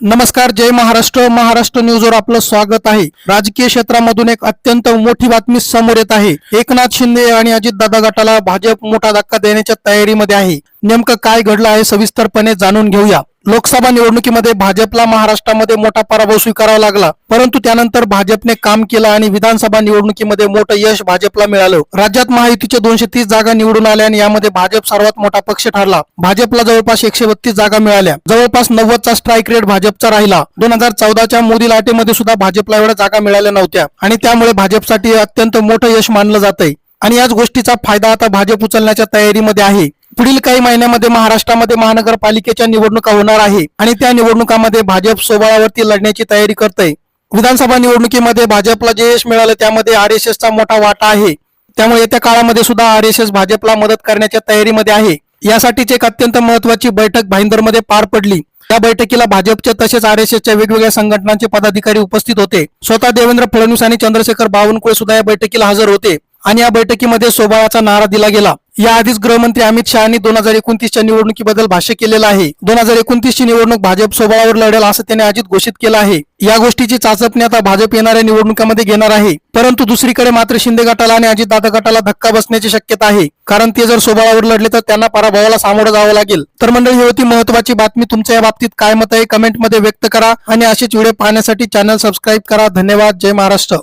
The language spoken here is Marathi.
नमस्कार जय महाराष्ट्र. महाराष्ट्र न्यूजवर आपलं स्वागत आहे. राजकीय क्षेत्रामधून एक अत्यंत मोठी बातमी समोर येत आहे. एकनाथ शिंदे आणि अजितदादा गटाला भाजप मोठा धक्का देण्याच्या तयारीमध्ये आहे. नेमकं काय घडलं आहे सविस्तरपणे जाणून घेऊया. लोकसभा निवडणुकीमध्ये भाजपला महाराष्ट्रामध्ये मोठा पराभव स्वीकारावा लागला. परंतु त्यानंतर भाजपने काम केलं आणि विधानसभा निवडणुकीमध्ये मोठं यश भाजपला मिळालं. राज्यात महायुतीचे दोनशे तीस जागा निवडून आल्या आणि यामध्ये भाजप सर्वात मोठा पक्ष ठरला. भाजपला जवळपास एकशे बत्तीस जागा मिळाल्या. जवळपास नव्वदचा स्ट्राईक रेट भाजपचा राहिला. दोन हजार चौदाच्या मोदी लाटेमध्ये सुद्धा भाजपला एवढ्या जागा मिळाल्या नव्हत्या आणि त्यामुळे भाजपसाठी अत्यंत मोठं यश मानलं जातंय. आणि याच गोष्टीचा फायदा आता भाजप उचलण्याच्या तयारीमध्ये आहे. पुढील काही महिन्यामध्ये महाराष्ट्रामध्ये महानगरपालिकेच्या निवडणुका होणार आहे आणि त्या निवडणुकामध्ये भाजप सोबळावरती लढण्याची तयारी करते विधानसभा निवडणुकीमध्ये भाजपला जे यश मिळालं त्यामध्ये आर एस एसचा मोठा वाटा आहे. त्यामुळे येत्या काळामध्ये सुद्धा आर एस एस भाजपला मदत करण्याच्या तयारीमध्ये आहे. यासाठीच एक अत्यंत महत्वाची बैठक भाईंदरमध्ये पार पडली. या बैठकीला भाजपचे तसेच आर एस एसच्या वेगवेगळ्या संघटनांचे पदाधिकारी उपस्थित होते. स्वतः देवेंद्र फडणवीस आणि चंद्रशेखर बावनकुळे सुद्धा या बैठकीला हजर होते आणि या बैठकीमध्ये सोबाळाचा नारा दिला गेला. याआधीच गृहमंत्री अमित शहानी दोन हजार एकोणतीसच्या निवडणुकीबद्दल भाष्य केलेलं आहे. दोन हजार एकोणतीसची निवडणूक भाजप सोबळावर लढेल असं त्याने आधीच घोषित केलं आहे. या गोष्टीची चाचपणी आता भाजप येणाऱ्या निवडणुकीमध्ये घेणार आहे. परंतु दुसरीकडे मात्र शिंदे गटाला आणि अजितदादा गटाला धक्का बसण्याची शक्यता आहे. कारण ते जर सोबळावर लढले तर त्यांना पराभवाला सामोरं जावं लागेल. तर मंडळी ही होती महत्वाची बातमी तुमच्या या बाबतीत काय मत आहे? कमेंटमध्ये व्यक्त करा आणि असेच व्हिडिओ पाहण्यासाठी चॅनल सबस्क्राईब करा. धन्यवाद. जय महाराष्ट्र.